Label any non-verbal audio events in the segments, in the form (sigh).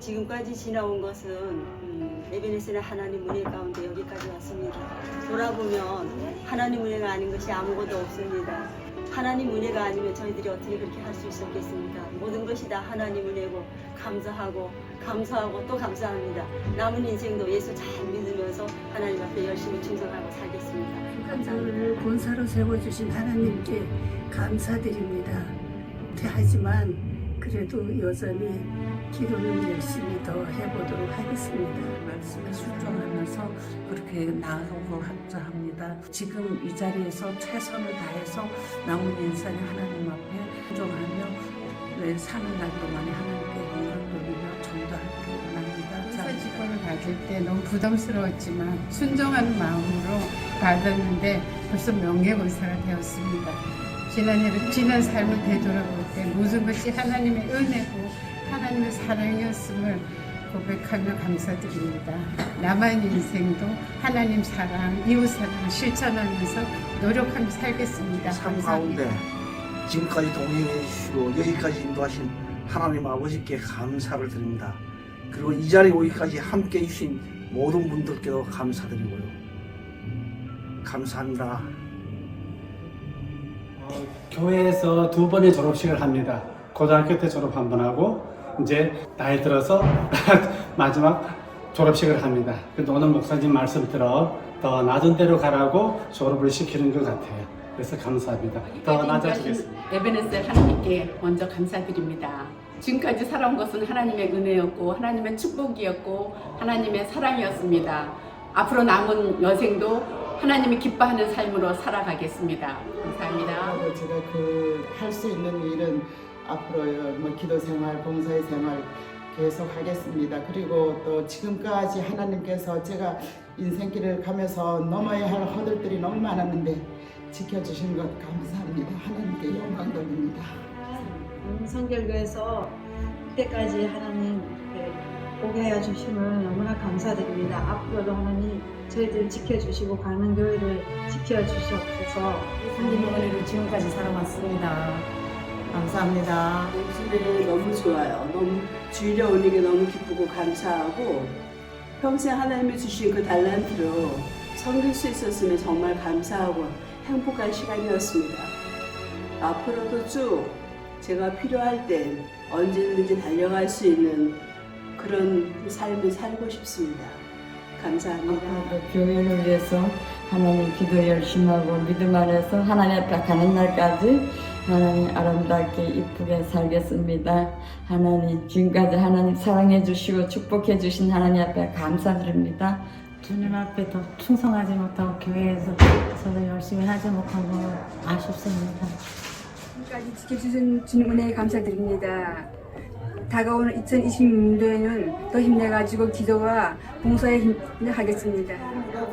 지금까지 지나온 것은 음, 에베네스의 하나님 은혜 가운데 여기까지 왔습니다. 돌아보면 하나님 은혜가 아닌 것이 아무것도 없습니다. 하나님 은혜가 아니면 저희들이 어떻게 그렇게 할 수 있었겠습니까? 모든 것이 다 하나님 은혜고 감사하고 감사하고 또 감사합니다. 남은 인생도 예수 잘 믿으면서 하나님 앞에 열심히 충성하고 살겠습니다. 저를 본사로 세워주신 하나님께 감사드립니다. 하지만 그래도 여전히 기도는 열심히 더 해보도록 하겠습니다. 말씀에 순종하면서 그렇게 나아가고 하자 합니다. 지금 이 자리에서 최선을 다해서 남은 인생에 하나님 앞에 순종하며 내 사는 날 동안에 하나님께 영광 돌리며 전도하기를 원합니다. 자, 사직권을 받을 때 너무 부담스러웠지만 순종하는 마음으로 받았는데 벌써 명예권사가 되었습니다. 지난 일을 지난 삶을 되돌아볼 때 모든 것이 하나님의 은혜고 하나님의 사랑이었음을 고백하며 감사드립니다. 남은 인생도 하나님 사랑, 이웃 사랑 실천하면서 노력하며 살겠습니다. 삶 감사합니다. 가운데 지금까지 동행해 주시고 여기까지 인도하신 하나님 아버지께 감사를 드립니다. 그리고 이 자리에 오기까지 함께 해주신 모든 분들께도 감사드리고요. 감사합니다. 어, 교회에서 두 번의 졸업식을 합니다. 고등학교 때 졸업 한 번 하고 이제 나이 들어서 (laughs) 마지막 졸업식을 합니다. 근데 오늘 목사님 말씀 들어 더 낮은 데로 가라고 졸업을 시키는 것 같아요. 그래서 감사합니다. 더 낮아지겠습니다. 에베네셀 하나님께 먼저 감사드립니다. 지금까지 살아온 것은 하나님의 은혜였고 하나님의 축복이었고 하나님의 사랑이었습니다. 앞으로 남은 여생도 하나님이 기뻐하는 삶으로 살아가겠습니다. 감사합니다. 하고 제가 그 할 수 있는 일은 앞으로요 뭐 기도 생활, 봉사의 생활 계속 하겠습니다. 그리고 또 지금까지 하나님께서 제가 인생길을 가면서 넘어야 할 허들들이 너무 많았는데 지켜주신 것 감사합니다. 하나님께 영광 돌립니다. 성결교에서 이때까지 하나님 네, 오게 하여 주심을 너무나 감사드립니다. 앞으로도 하나님 저희들 지켜주시고 가는 교회를 지켜주시옵소서. 하나님의 은혜로 지금까지 살아왔습니다. 감사합니다. 목소리를 너무 좋아요. 너무 주일에 오는 게 너무 기쁘고 감사하고 평생 하나님이 주신 그 달란트로 섬길 수 있었으면 정말 감사하고 행복한 시간이었습니다. 앞으로도 쭉 제가 필요할 때 언제든지 달려갈 수 있는 그런 삶을 살고 싶습니다. 감사합니다. 앞으로도 교회를 위해서 하나님 기도 열심히 하고 믿음 안에서 하나님 앞에 가는 날까지 하나님 아름답게 이쁘게 살겠습니다. 하나님 지금까지 하나님 사랑해 주시고 축복해 주신 하나님 앞에 감사드립니다. 주님 앞에 더 충성하지 못하고 교회에서 저도 열심히 하지 못한 거 아쉽습니다. 지금까지 지켜주신 주님 은혜에 감사드립니다. 다가오는 2026년도에는 더 힘내가지고 기도와 봉사에 힘내하겠습니다.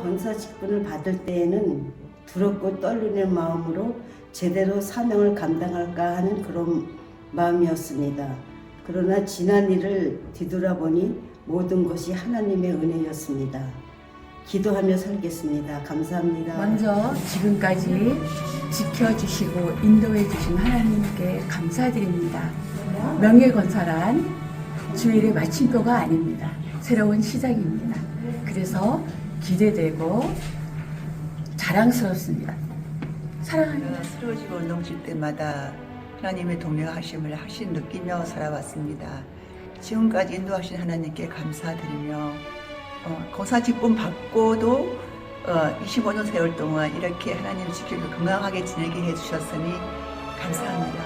권사 직분을 받을 때에는 두렵고 떨리는 마음으로 제대로 사명을 감당할까 하는 그런 마음이었습니다. 그러나 지난 일을 뒤돌아보니 모든 것이 하나님의 은혜였습니다. 기도하며 살겠습니다. 감사합니다. 먼저 지금까지 지켜주시고 인도해 주신 하나님께 감사드립니다. 명예건설한 주일의 마침표가 아닙니다. 새로운 시작입니다. 그래서 기대되고 자랑스럽습니다. 사랑합니다. 쓰러지고 넘칠 때마다 하나님의 동행하심을 하신 느끼며 살아왔습니다. 지금까지 인도하신 하나님께 감사드리며 어, 고사 직분 받고도 어, 25년 세월 동안 이렇게 하나님 지키고 건강하게 지내게 해주셨으니 감사합니다.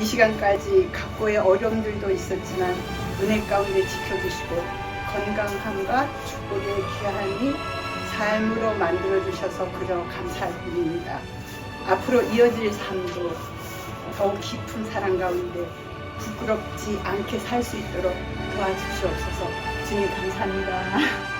이 시간까지 각고의 어려움들도 있었지만 은혜 가운데 지켜주시고 건강함과 축복의 귀하니 삶으로 만들어 주셔서 그저 감사드립니다. 앞으로 이어질 삶도 더욱 깊은 사랑 가운데 부끄럽지 않게 살 수 있도록 도와주시옵소서 주님 감사합니다. (laughs)